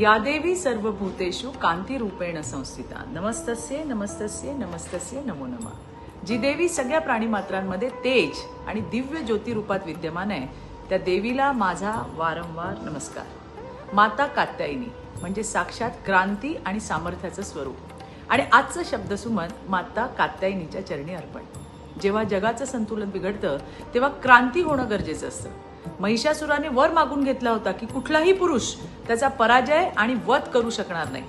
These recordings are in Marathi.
या देवी सर्वभूतेषु कांतीरूपेण संस्थिता। नमस्तस्य नमस्तस्य नमस्तस्य नमो नमः। जी देवी सगळ्या प्राणीमात्रांमध्ये तेज आणि दिव्य ज्योती रूपात विद्यमान आहे त्या देवीला माझा वारंवार नमस्कार. माता कात्यायनी म्हणजे साक्षात क्रांती आणि सामर्थ्याचं स्वरूप. आणि आजचं शब्दसुमन माता कात्यायनीच्या चरणी अर्पण. जेव्हा जगाचं संतुलन बिघडतं तेव्हा क्रांती होणं गरजेचं असतं. महिषासुराने वर मागून घेतला होता की कुठलाही पुरुष त्याचा पराजय आणि वध करू शकणार नाही.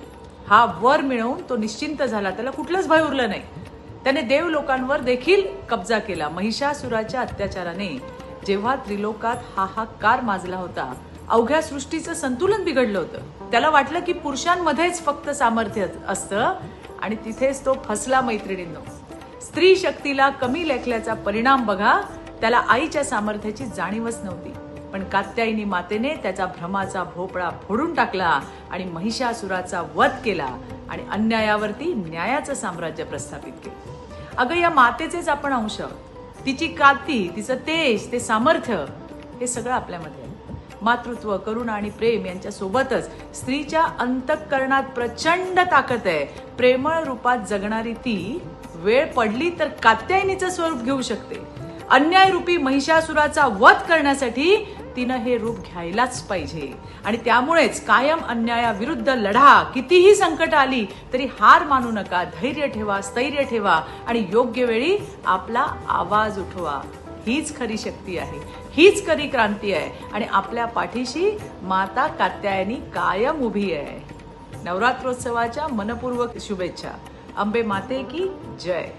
हा वर मिळवून तो निश्चिंत झाला त्याला कुठलंच भय उरलं नाही. त्याने देव लोकांवर देखील कब्जा केला. महिषासुराच्या अत्याचाराने जेव्हा त्रिलोकात हाहाकार माजला होता अवघ्या सृष्टीचं संतुलन बिघडलं होतं. त्याला वाटलं की पुरुषांमध्येच फक्त सामर्थ्य असतं आणि तिथेच तो फसला मैत्रिणींनो. स्त्री शक्तीला कमी लेखल्याचा परिणाम बघा त्याला आईच्या सामर्थ्याची जाणीवच नव्हती. पण कात्यायनी मातेने त्याचा भ्रमाचा भोपळा फोडून टाकला आणि महिषासुराचा वध केला आणि अन्यायावरती न्यायाचं साम्राज्य प्रस्थापित केलं. अगं या मातेचेच आपण अंश. तिची काती तिचं तेज ते सामर्थ्य हे सगळं आपल्यामध्ये मातृत्व करुणा आणि प्रेम यांच्या सोबतच स्त्रीच्या अंतःकरणात प्रचंड ताकद आहे. प्रेमळ रूपात जगणारी ती वेळ पडली तर कात्यायनीचं स्वरूप घेऊ शकते. अन्यायरूपी महिषासुराचा वध करण्यासाठी तिनं हे रूप घ्यायलाच पाहिजे. आणि त्यामुळेच कायम अन्यायाविरुद्ध लढा कितीही संकट आली तरी हार मानू नका धैर्य ठेवा स्थैर्य ठेवा आणि योग्य वेळी आपला आवाज उठवा. हीच खरी शक्ती आहे. हीच खरी क्रांती आहे. आणि आपल्या पाठीशी माता कात्यायनी कायम उभी आहे. नवरात्रोत्सवाच्या मनपूर्वक शुभेच्छा. अंबे माते की जय।